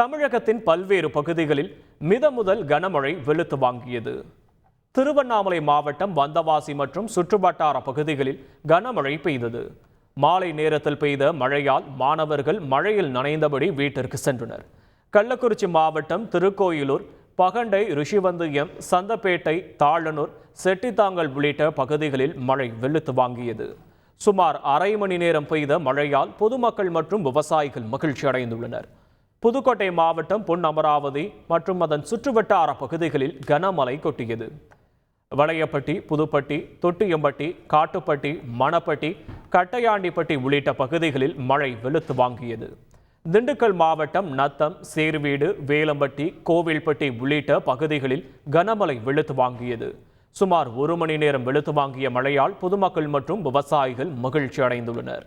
தமிழகத்தின் பல்வேறு பகுதிகளில் மித முதல் கனமழை வெளுத்து வாங்கியது. திருவண்ணாமலை மாவட்டம் வந்தவாசி மற்றும் சுற்றுவட்டார பகுதிகளில் கனமழை பெய்தது. மாலை நேரத்தில் பெய்த மழையால் மாணவர்கள் மழையில் நனைந்தபடி வீட்டிற்கு சென்றனர். கள்ளக்குறிச்சி மாவட்டம் திருக்கோயிலூர் பகண்டை ரிஷிவந்தியம் சந்தப்பேட்டை தாழனூர் செட்டித்தாங்கல் உள்ளிட்ட பகுதிகளில் மழை வெளுத்து வாங்கியது. சுமார் அரை மணி நேரம் பெய்த மழையால் பொதுமக்கள் மற்றும் விவசாயிகள் மகிழ்ச்சி அடைந்துள்ளனர் புதுக்கோட்டை மாவட்டம் பொன் அமராவதி மற்றும் அதன் சுற்றுவட்டார பகுதிகளில் கனமழை கொட்டியது. வளையப்பட்டி புதுப்பட்டி தொட்டியம்பட்டி காட்டுப்பட்டி மணப்பட்டி கட்டையாண்டிப்பட்டி உள்ளிட்ட பகுதிகளில் மழை வெளுத்து வாங்கியது. திண்டுக்கல் மாவட்டம் நத்தம் சேர்வீடு வேலம்பட்டி கோவில்பட்டி உள்ளிட்ட பகுதிகளில் கனமழை வெளுத்து வாங்கியது. சுமார் ஒரு மணி நேரம் வெளுத்து வாங்கிய மழையால் பொதுமக்கள் மற்றும் விவசாயிகள் மகிழ்ச்சி அடைந்துள்ளனர்